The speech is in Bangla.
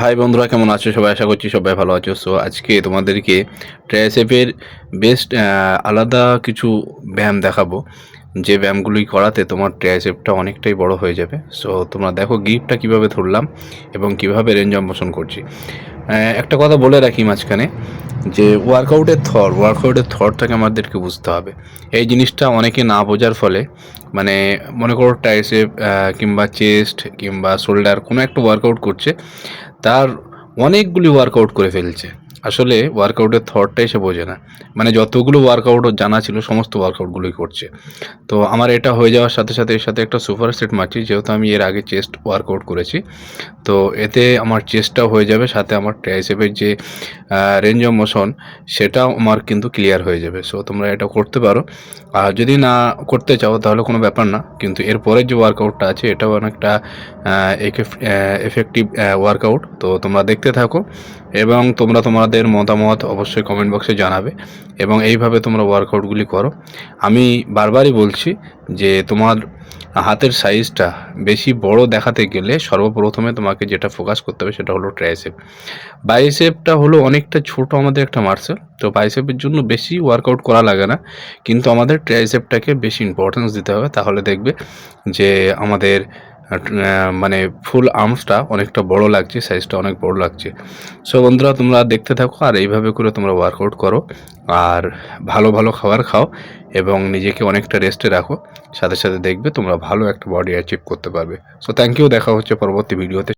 হাই বন্ধুরা, কেমন আছো? সবাই আশা করছি সবাই ভালো আছো। সো আজকে তোমাদেরকে ট্রাইসেপের বেস্ট আলাদা কিছু ব্যায়াম দেখাবো। যে ব্যায়ামগুলি করাতে তোমার ট্রাইসেপটা অনেকটাই বড় হয়ে যাবে। সো তোমরা দেখো গিফটটা কীভাবে ধরলাম এবং কীভাবে রেঞ্জ অম্বসন করছি। একটা কথা বলে রাখি মাঝখানে, যে ওয়ার্কআউটের থর ওয়ার্কআউটের থরটাকে আমাদেরকে বুঝতে হবে। এই জিনিসটা অনেকে না বোঝার ফলে মানে মনে করো টাইসেপ কিংবা চেস্ট কিংবা শোল্ডার কোনো একটা ওয়ার্কআউট করছে তার অনেকগুলি ওয়ার্কআউট করে ফেলছে। আসলে ওয়ার্কআউটের থটটাই সে বোঝে না। মানে যতগুলো ওয়ার্কআউট জানা ছিল, সমস্ত ওয়ার্কআউটগুলোই করছে। তো আমার এটা হয়ে যাওয়ার সাথে সাথে এর সাথে একটা সুপার সেট মারছি, যেহেতু আমি এর আগে চেস্ট ওয়ার্কআউট করেছি। তো এতে আমার চেস্টটাও হয়ে যাবে, সাথে আমার ট্রাইসেপের যে রেঞ্জ অফ মোশন সেটাও আমার কিন্তু ক্লিয়ার হয়ে যাবে। সো তোমরা এটা করতে পারো। আর যদি না করতে চাও, তাহলে কোনো ব্যাপার না। কিন্তু এরপরের যে ওয়ার্কআউটটা আছে, এটাও অনেকটা এফেক্টিভ ওয়ার্কআউট তো তোমরা দেখতে থাকো। এবং তোমরা তোমাদের মতামত অবশ্যই কমেন্ট বক্সে জানাবে এবং এইভাবে তোমরা ওয়ার্কআউটগুলি করো। আমি বারবারই বলছি যে তোমার হাতের সাইজটা বেশি বড় দেখাতে গেলে সর্বপ্রথমে তোমাকে যেটা ফোকাস করতে হবে সেটা হলো ট্রাইসেপ বাইসেপটা হলো অনেকটা ছোট আমাদের একটা মার্সেল তো বাইসেপের জন্য বেশি ওয়ার্কআউট করা লাগে না। কিন্তু আমাদের ট্রাইসেপটাকে বেশি ইম্পর্টেন্স দিতে হবে। তাহলে দেখবে যে আমাদের মানে ফুল আর্মসটা অনেকটা বড় লাগছে সাইজটা অনেক বড় লাগছে। সো বন্ধুরা, তোমরা দেখতে থাকো আর এইভাবে করে তোমরা ওয়ার্কআউট করো। আর ভালো ভালো খাবার খাও এবং নিজেকে অনেকটা রেস্টে রাখো। সাথে সাথে দেখবে তোমরা ভালো একটা বডি অ্যাচিভ করতে পারবে। সো থ্যাংক ইউ দেখা হচ্ছে পরবর্তী ভিডিওতে